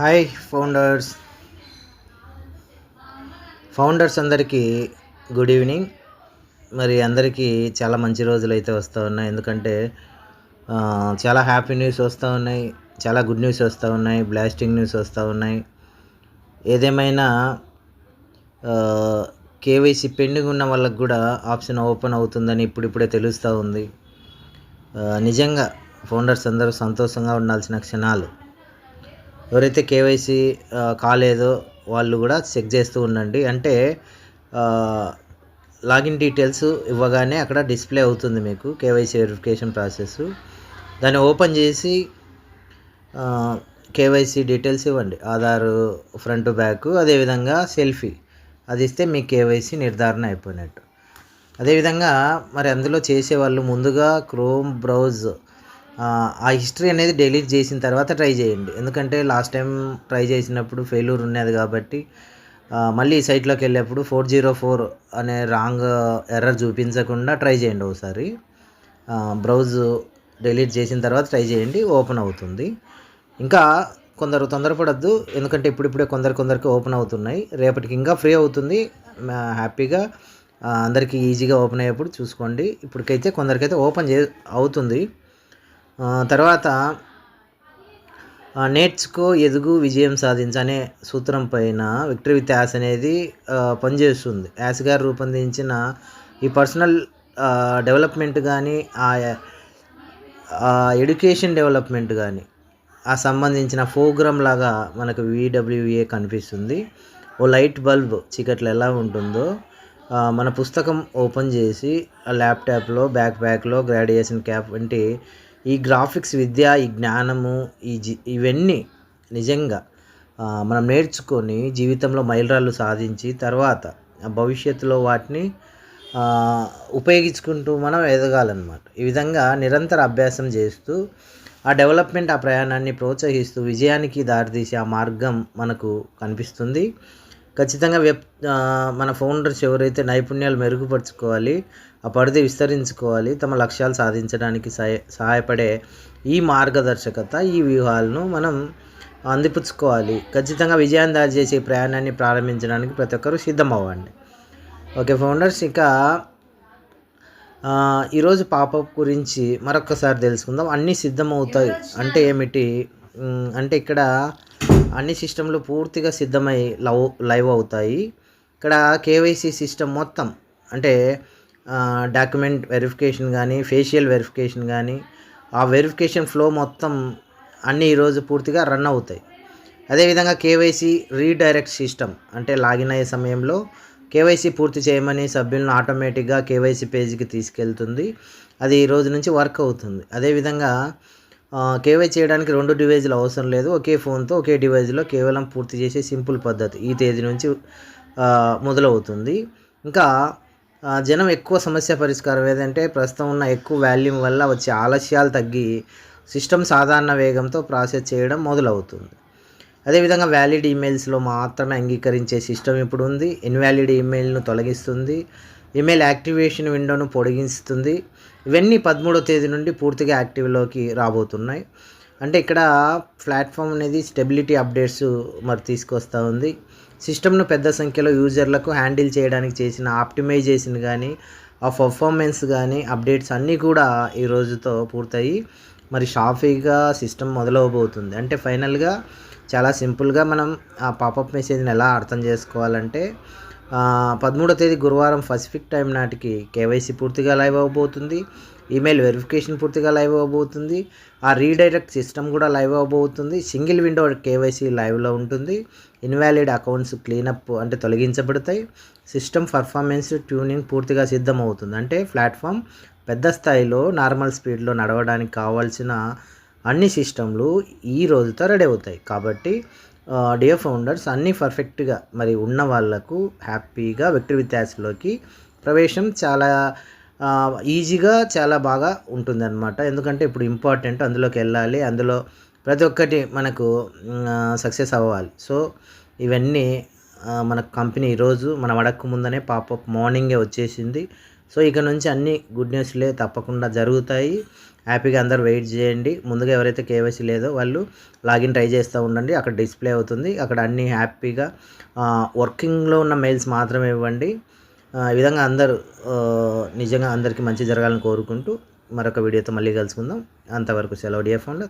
Hi founders founders అందరికీ good evening మరి అందరికీ చాలా మంచి రోజులు అయితే వస్తూ ఉన్నాయి. ఎందుకంటే చాలా హ్యాపీ న్యూస్ వస్తూ ఉన్నాయి. చాలా గుడ్ న్యూస్ వస్తూ ఉన్నాయి. బ్లాస్టింగ్ న్యూస్ వస్తూ ఉన్నాయి. ఏదేమైనా కేవైసీ పెండింగ్ ఉన్న వాళ్ళకి కూడా ఆప్షన్ ఓపెన్ అవుతుందని ఇప్పుడిప్పుడే తెలుస్తూ ఉంది. నిజంగా ఫౌండర్స్ అందరూ సంతోషంగా ఉండాల్సిన క్షణాలు. ఎవరైతే కేవైసీ కాలేదో వాళ్ళు కూడా చెక్ చేస్తూ ఉండండి. అంటే లాగిన్ డీటెయిల్స్ ఇవ్వగానే అక్కడ డిస్ప్లే అవుతుంది మీకు కేవైసీ వెరిఫికేషన్ ప్రాసెస్. దాన్ని ఓపెన్ చేసి కేవైసీ డీటెయిల్స్ ఇవ్వండి. ఆధార్ ఫ్రంట్ బ్యాక్ అదేవిధంగా సెల్ఫీ. అది ఇస్తే మీ కేవైసీ నిర్ధారణ అయిపోయినట్టు. అదేవిధంగా మరి అందులో చేసేవాళ్ళు ముందుగా క్రోమ్ బ్రౌజ్ ఆ, హిస్టరీ అనేది డిలీట్ చేసిన తర్వాత ట్రై చేయండి. ఎందుకంటే లాస్ట్ టైం ట్రై చేసినప్పుడు ఫెయిల్యూర్ ఉన్నది కాబట్టి మళ్ళీ ఈ సైట్లోకి వెళ్ళేప్పుడు ఫోర్ జీరో ఫోర్ అనే రాంగ్ ఎర్రర్ చూపించకుండా ట్రై చేయండి ఒకసారి. బ్రౌజ్ డిలీట్ చేసిన తర్వాత ట్రై చేయండి ఓపెన్ అవుతుంది. ఇంకా కొందరు తొందరపడద్దు ఎందుకంటే ఇప్పుడిప్పుడే కొందరు కొందరికి ఓపెన్ అవుతున్నాయి. రేపటికి ఇంకా ఫ్రీ అవుతుంది. హ్యాపీగా అందరికీ ఈజీగా ఓపెన్ అయ్యేప్పుడు చూసుకోండి. ఇప్పటికైతే కొందరికైతే ఓపెన్ చే అవుతుంది. తర్వాత నేర్చుకో ఎదుగు విజయం సాధించు అనే సూత్రం పైన విక్టరీ విత్ యాస్ అనేది పనిచేస్తుంది. యాస్ గారు రూపొందించిన ఈ పర్సనల్ డెవలప్మెంట్ కానీ ఆ ఎడ్యుకేషన్ డెవలప్మెంట్ కానీ ఆ సంబంధించిన ప్రోగ్రామ్ లాగా మనకు విడబ్ల్యూఏ కనిపిస్తుంది. ఓ లైట్ బల్బ్ చీకట్లో ఎలా ఉంటుందో మన పుస్తకం ఓపెన్ చేసి ల్యాప్టాప్లో బ్యాక్ ప్యాక్లో గ్రాడ్యుయేషన్ క్యాప్ వంటి ఈ గ్రాఫిక్స్ విద్య ఈ జ్ఞానము ఈ జి ఇవన్నీ నిజంగా మనం నేర్చుకొని జీవితంలో మైలురాళ్ళు సాధించి తర్వాత ఆ భవిష్యత్తులో వాటిని ఉపయోగించుకుంటూ మనం ఎదగాలన్నమాట. ఈ విధంగా నిరంతర అభ్యాసం చేస్తూ ఆ డెవలప్మెంట్ ఆ ప్రయాణాన్ని ప్రోత్సహిస్తూ విజయానికి దారితీసే ఆ మార్గం మనకు కనిపిస్తుంది. ఖచ్చితంగా వెబ్ మన ఫౌండర్స్ ఎవరైతే నైపుణ్యాలు మెరుగుపరుచుకోవాలి ఆ పరిధి విస్తరించుకోవాలి తమ లక్ష్యాలు సాధించడానికి సహాయ సహాయపడే ఈ మార్గదర్శకత ఈ వ్యూహాలను మనం అందిపుచ్చుకోవాలి. ఖచ్చితంగా విజయాన్ని దారి చేసే ప్రయాణాన్ని ప్రారంభించడానికి ప్రతి ఒక్కరూ సిద్ధం అవ్వండి ఓకే ఫౌండర్స్ ఇక ఈరోజు పాపప్ గురించి మరొకసారి తెలుసుకుందాం. అన్నీ సిద్ధమవుతాయి అంటే ఏమిటి? అంటే ఇక్కడ అన్ని సిస్టంలు పూర్తిగా సిద్ధమై లవ్ లైవ్ అవుతాయి. ఇక్కడ కేవైసీ సిస్టమ్ మొత్తం అంటే డాక్యుమెంట్ వెరిఫికేషన్ కానీ ఫేషియల్ వెరిఫికేషన్ కానీ ఆ వెరిఫికేషన్ ఫ్లో మొత్తం అన్నీ ఈరోజు పూర్తిగా రన్ అవుతాయి. అదేవిధంగా కేవైసీ రీడైరెక్ట్ సిస్టమ్ అంటే లాగిన్ అయ్యే సమయంలో కేవైసీ పూర్తి చేయమని సభ్యులను ఆటోమేటిక్గా కేవైసీ పేజీకి తీసుకెళ్తుంది. అది ఈ రోజు నుంచి వర్క్ అవుతుంది. అదేవిధంగా కేవై చేయడానికి రెండు డివైజులు అవసరం లేదు. ఒకే ఫోన్తో ఒకే డివైజ్లో కేవలం పూర్తి చేసే సింపుల్ పద్ధతి ఈ తేదీ నుంచి మొదలవుతుంది. ఇంకా జనం ఎక్కువ సమస్య పరిష్కారం ఏదంటే ప్రస్తుతం ఉన్న ఎక్కువ వాల్యూమ్ వల్ల వచ్చే ఆలస్యాలు తగ్గి సిస్టమ్ సాధారణ వేగంతో ప్రాసెస్ చేయడం మొదలవుతుంది. అదేవిధంగా వ్యాలిడ్ ఈమెయిల్స్లో మాత్రమే అంగీకరించే సిస్టమ్ ఇప్పుడు ఉంది ఇన్వాలిడ్ ఈమెయిల్ను తొలగిస్తుంది. ఈమెయిల్ యాక్టివేషన్ విండోను పొడిగిస్తుంది ఇవన్నీ పదమూడో తేదీ నుండి పూర్తిగా యాక్టివ్లోకి రాబోతున్నాయి. అంటే ఇక్కడ ప్లాట్ఫామ్ అనేది స్టెబిలిటీ అప్డేట్స్ మరి తీసుకొస్తూ ఉంది. సిస్టమ్ను పెద్ద సంఖ్యలో యూజర్లకు హ్యాండిల్ చేయడానికి చేసిన ఆప్టిమైజేషన్ కానీ ఆ పర్ఫార్మెన్స్ కానీ అప్డేట్స్ అన్నీ కూడా ఈ రోజుతో పూర్తయి మరి షాఫీగా సిస్టమ్ మొదలవబోతుంది. అంటే ఫైనల్గా చాలా సింపుల్గా మనం ఆ పాపప్ మెసేజ్ని ఎలా అర్థం చేసుకోవాలంటే పదమూడో తేదీ గురువారం పసిఫిక్ టైం నాటికి కేవైసీ పూర్తిగా లైవ్ అవ్వబోతుంది. ఈమెయిల్ వెరిఫికేషన్ పూర్తిగా లైవ్ అవ్వబోతుంది. ఆ రీడైరెక్ట్ సిస్టమ్ కూడా లైవ్ అవ్వబోతుంది. సింగిల్ విండో కేవైసీ లైవ్లో ఉంటుంది. ఇన్వాలిడ్ అకౌంట్స్ క్లీనప్ అంటే తొలగించబడతాయి. సిస్టమ్ పర్ఫార్మెన్స్ ట్యూనింగ్ పూర్తిగా సిద్ధమవుతుంది. అంటే ప్లాట్ఫామ్ పెద్ద స్థాయిలో నార్మల్ స్పీడ్లో నడవడానికి కావాల్సిన అన్ని సిస్టంలు ఈ రోజుతో రెడీ అవుతాయి. కాబట్టి డియర్ ఫౌండర్స్ అన్నీ పర్ఫెక్ట్గా మరి ఉన్న వాళ్ళకు హ్యాపీగా విక్టరీ విత్యాసలోకి ప్రవేశం చాలా ఈజీగా చాలా బాగా ఉంటుందన్నమాట. ఎందుకంటే ఇప్పుడు ఇంపార్టెంట్ అందులోకి వెళ్ళాలి. అందులో ప్రతి ఒక్కటి మనకు సక్సెస్ అవ్వాలి. సో ఇవన్నీ మన కంపెనీ ఈరోజు మనం అడగక ముందనే పాపప్ మార్నింగే వచ్చేసింది. సో ఇక నుంచి అన్ని గుడ్ న్యూస్లే తప్పకుండా జరుగుతాయి. హ్యాపీగా అందరు వెయిట్ చేయండి. ముందుగా ఎవరైతే కేవైసీ లేదో వాళ్ళు లాగిన్ ట్రై చేస్తూ ఉండండి. అక్కడ డిస్ప్లే అవుతుంది. అక్కడ అన్ని హ్యాపీగా వర్కింగ్లో ఉన్న మెయిల్స్ మాత్రమే ఇవ్వండి. ఈ విధంగా అందరూ నిజంగా అందరికీ మంచి జరగాలని కోరుకుంటూ మరొక వీడియోతో మళ్ళీ కలుసుకుందాం. అంతవరకు సెలవు డియర్ ఫోన్లో